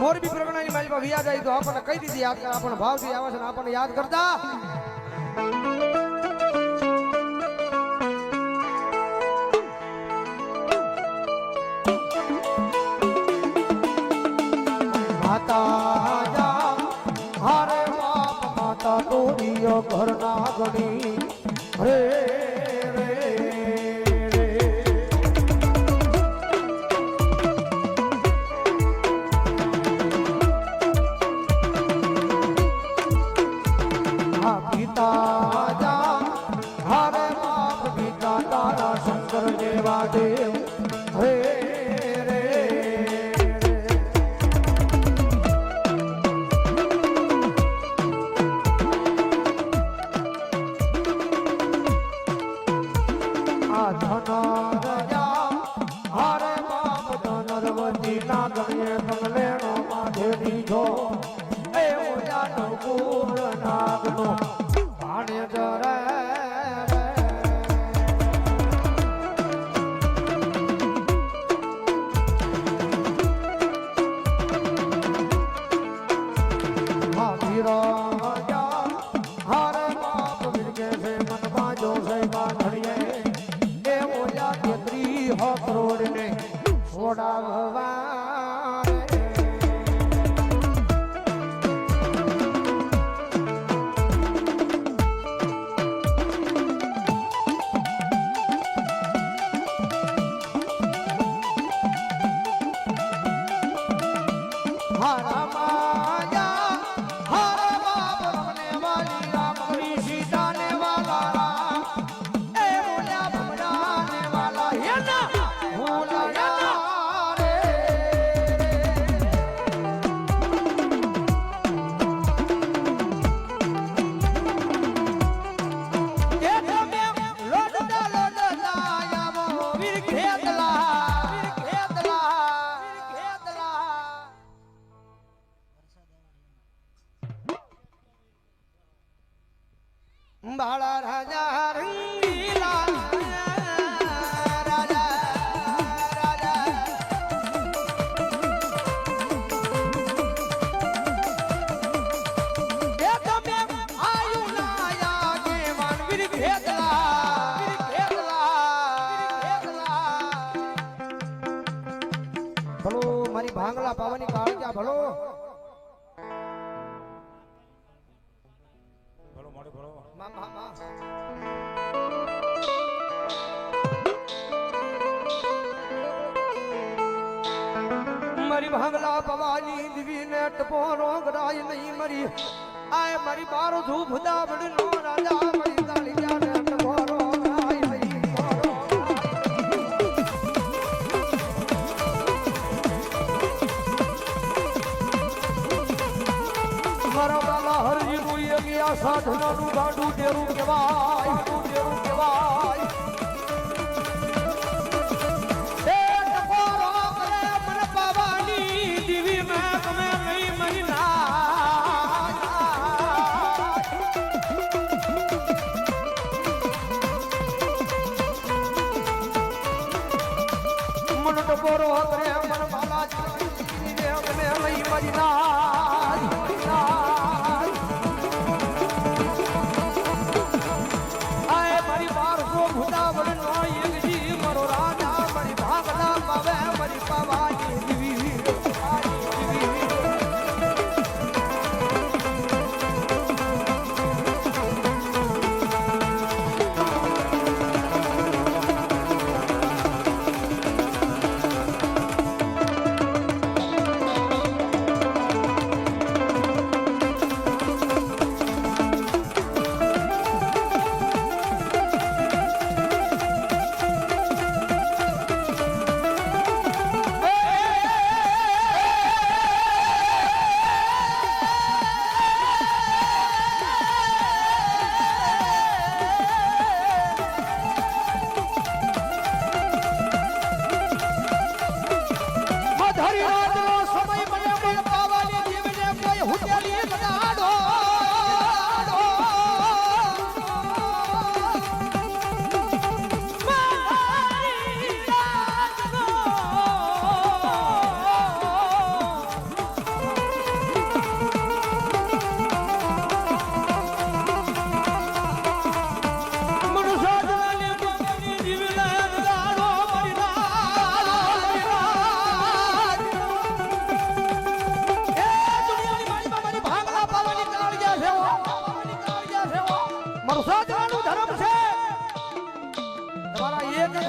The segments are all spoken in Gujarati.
મોરબી પ્રગણાની પાસે યાદ આવી તો આપણને કઈ દીધી યાદ કરે આપણને ભાવથી આવે છે આપણને યાદ કરતા. માતા ઘરના ગણી રે કુળ ભલો મારી ભાંગલા પાવાની કાળજા ભલો. ભલો મોડે ભલો. મા મા મા મારી ભાંગલા પવાની દીવી ને ટપો રોગરાય નહીં મરી. આય મારી બારો ધૂપ દાબડ નો રાજા મારી તાળી નું એ ગયા સાધનાનું ગાડું દેવું કહેવાય ડેરું કહેવાય મન પાવાની દીવી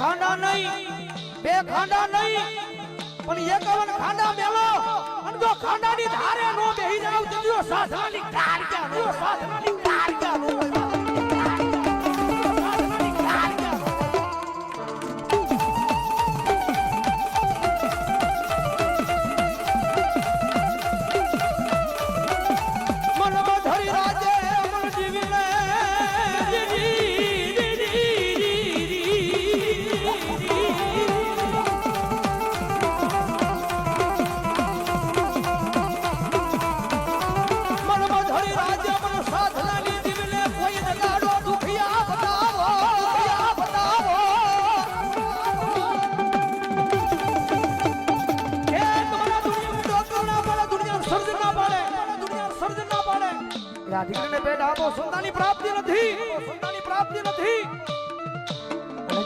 ખાંડા નહીં. બે ખાંડા નહીં. પણ એકાવન ખાંડા મેલો. અને જો ખાંડાની ધારે નો બેહી જાવ તો સાધનાની કાર ક્યાં સાધનાની કાર ક્યાં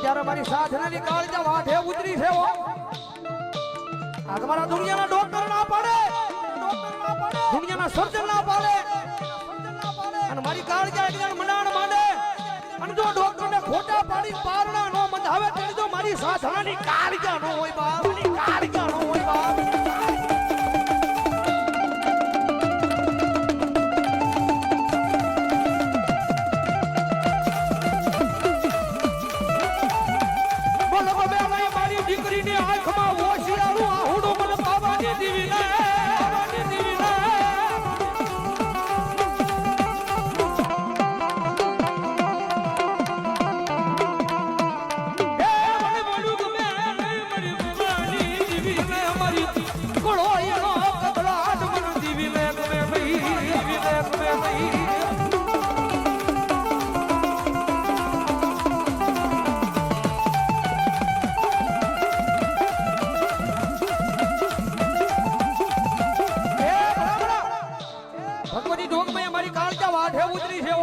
ત્યારે મારી સાધનાની કાળજા વાઢે ઉતરી છે હો. આ તમારા દુનિયાના ડોક્ટર ના પાડે. ડોક્ટર ના દુનિયાના સર્જન ના પાડે. ના અને મારી કાળજા મનાણ મંડાણ માંડે. અને જો ડોક્ટરને ખોટા પાડી, પારણા નો મંધાવે તો મારી સાધનાની કાળજા નો હોય બાપ મારી કાળજા વાઢે ઉતરી છે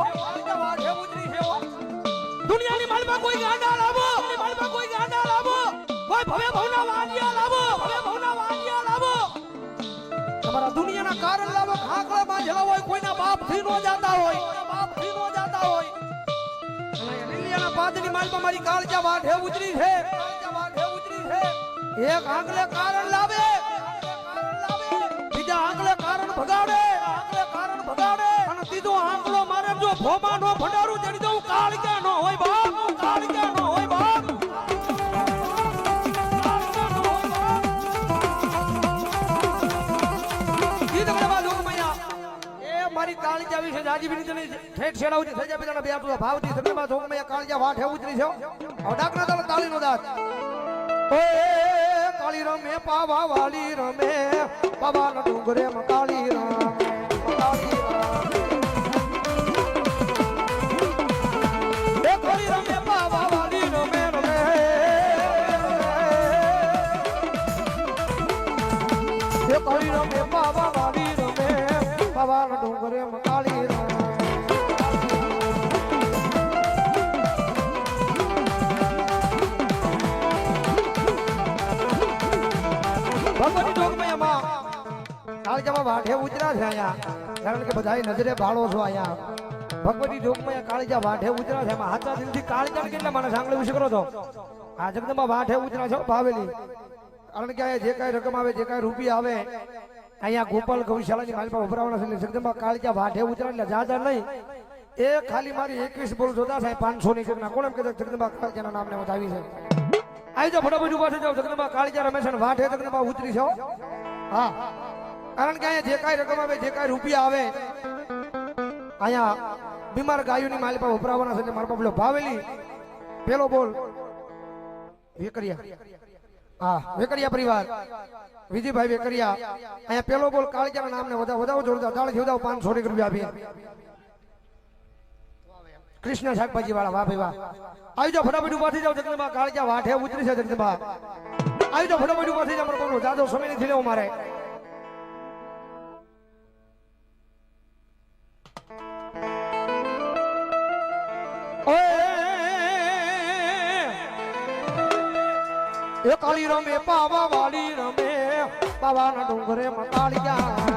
વાઢે ઉતરી છે. દુનિયાની માલમાં કોઈ ગાંડા લાવો. માલમાં કોઈ ગાંડા લાવો. કોઈ ભવે ભવના વાંજિયા લાવો. ભવે ભવના વાંજિયા લાવો. તમારા દુનિયાના કારણ લાવો ખાખલા બાંધેલા હોય, કોઈના બાપથી નો જાતા હોય. બાપથી નો જાતા હોય. દુનિયાના પાદની માલમાં મારી કાળજા વાઢે ઉતરી છે. કાળજા વાઢે ઉતરી છે. એક આંગલે કારણ લાવે. બીજા આંગલે કારણ ભગાડે. આંગલે કારણ ભગાડે. અને ત્રીજો આંગલો મારે જો ભોમા નો ભંડારું ચડી દઉં હું કાળજા નો હોય બાપ, હું કાળજા નો હોય બાપ. દો મારી કાળજા વાઠે ઉતરી છે. હવે કાળી રમે પાવા વાળી રમે બાબા ડુંગરે મકાળી રમે મકાળી કાળી રમે ઉતરા છે અહીંયા. કારણ કે બધાય નજરે ભાળો છો અહીંયા. ભગવતી જોગમય કાળજા વાઢે ઉતરા છે. એમાં હાચા દિલથી કાળજા કેટલા માણસ આંગળી વિશે કરો છો? આ જગદંબા વાઢે ઉતરા છો ભાવેલી. કારણ કે અહીંયા જે કાંઈ રકમ આવે, જે કાંઈ રૂપિયા આવે, અહીંયા ગોપાલ ગૌશાળાની માલપા ઉભરાવાના છે જગદંબા કાળજા વાઢે ઉતરા એટલે જાજા નહીં. એ ખાલી મારી એકવીસ બોલ જોતા સાહેબ પાંચસો ની કોણ એમ કહેતા, જગદંબા નામને બતાવી છે? આવી જાઓ, ફટાફટ ઊભા થઈ જાઓ. જગદંબા કાળજા રમેશ વાઢે જગદંબા ઉતરી છો હા. કારણ કે અહીંયા જે કાંઈ રકમ આવે, જે કાંઈ રૂપિયા આવે, અહીંયા બીમાર ગાયોની માલિપા વપરાવાના છે, એટલે મારા ભાવેલી, પેલો બોલ. વેકરિયા હા, વેકરિયા પરિવાર. વિજયભાઈ વેકરિયા. અહીંયા પેલો બોલ કાળજાના નામને વધાવો વધાવો જોરદાર. દાળ વધાવો પાંચસો રૂપિયા આપી કૃષ્ણ શાકભાજી વાળા વાહ ભાઈ, વાહ. આવી જાઓ, ફટાફટ ઊભા થઈ જાઓ, જગદંબા. કાળજા વાઠે ઉતરી છે જગદંબા. આવી જાઓ, ફટાફટ ઊભા થઈ જાઓ મારો જાદો સમય નથી લેવો મારે. એ કાળી રમે પાવા વાળી રમે. પાવાના ડુંગરે મતાળિયા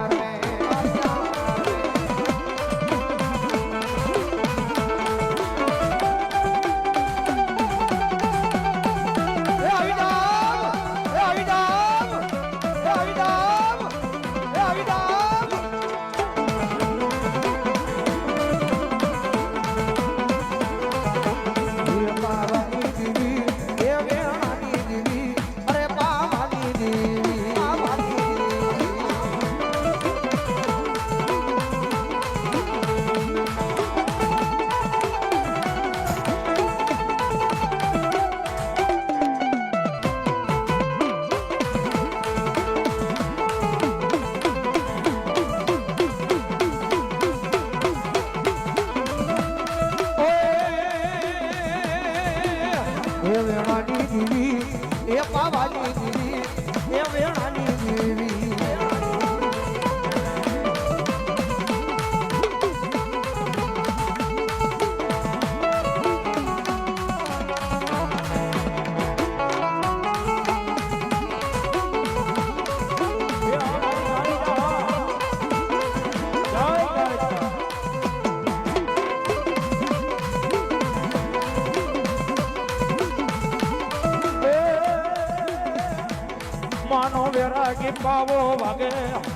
વેરાગી પાવો વાગે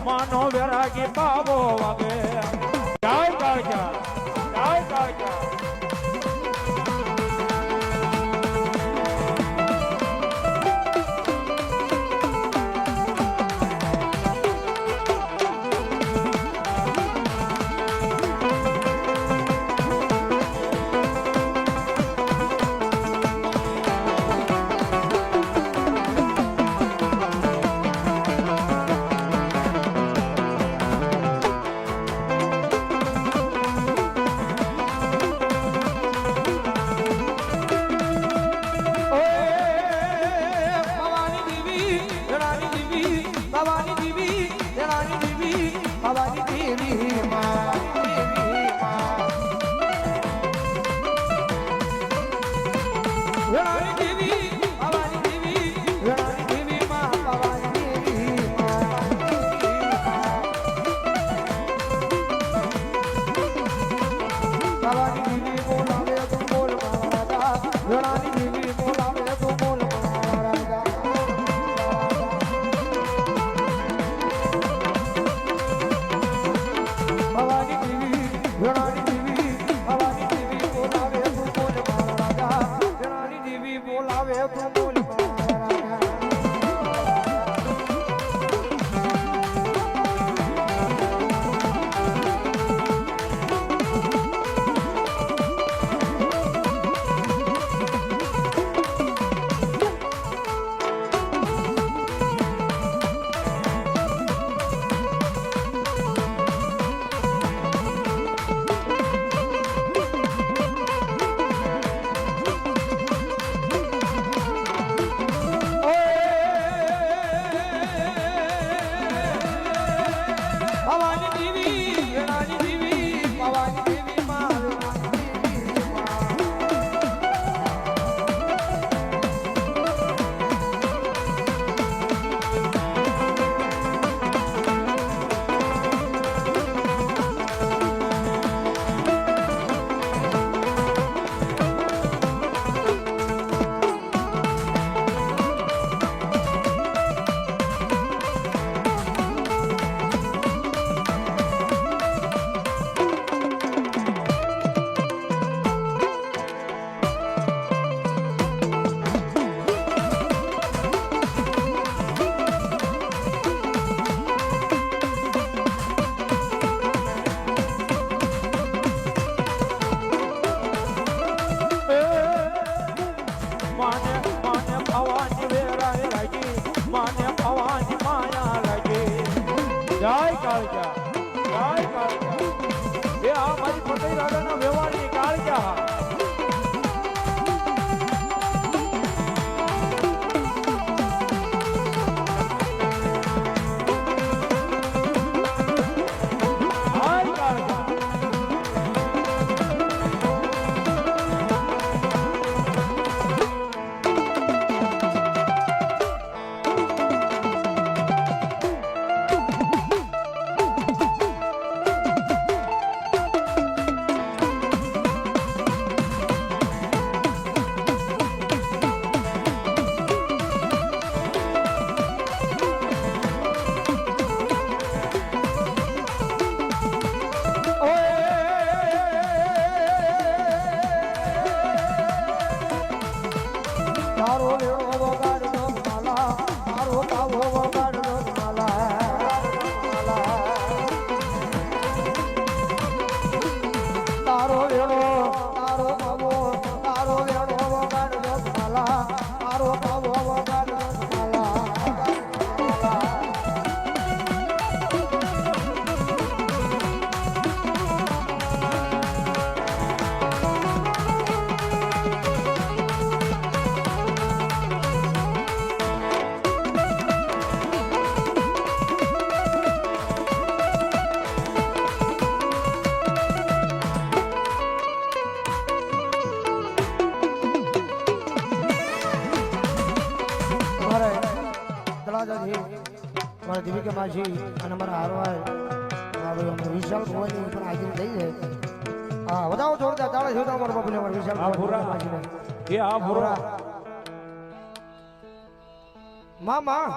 માનો વેરાગી પાવો વાગે. જય કાળજા eu vou માછી અને અમારા હારવાર વિશાલ ભવાની પણ હાજર થઈ જાય હા વધાવો જોરદાર તાળા જોતા અમારા બાપુને અમારા વિશાલ આ ભૂરા. માછીને એ આ ભૂરા. મામા.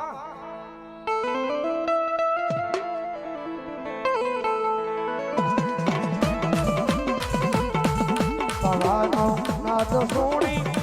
સવાનો નાદ સોણી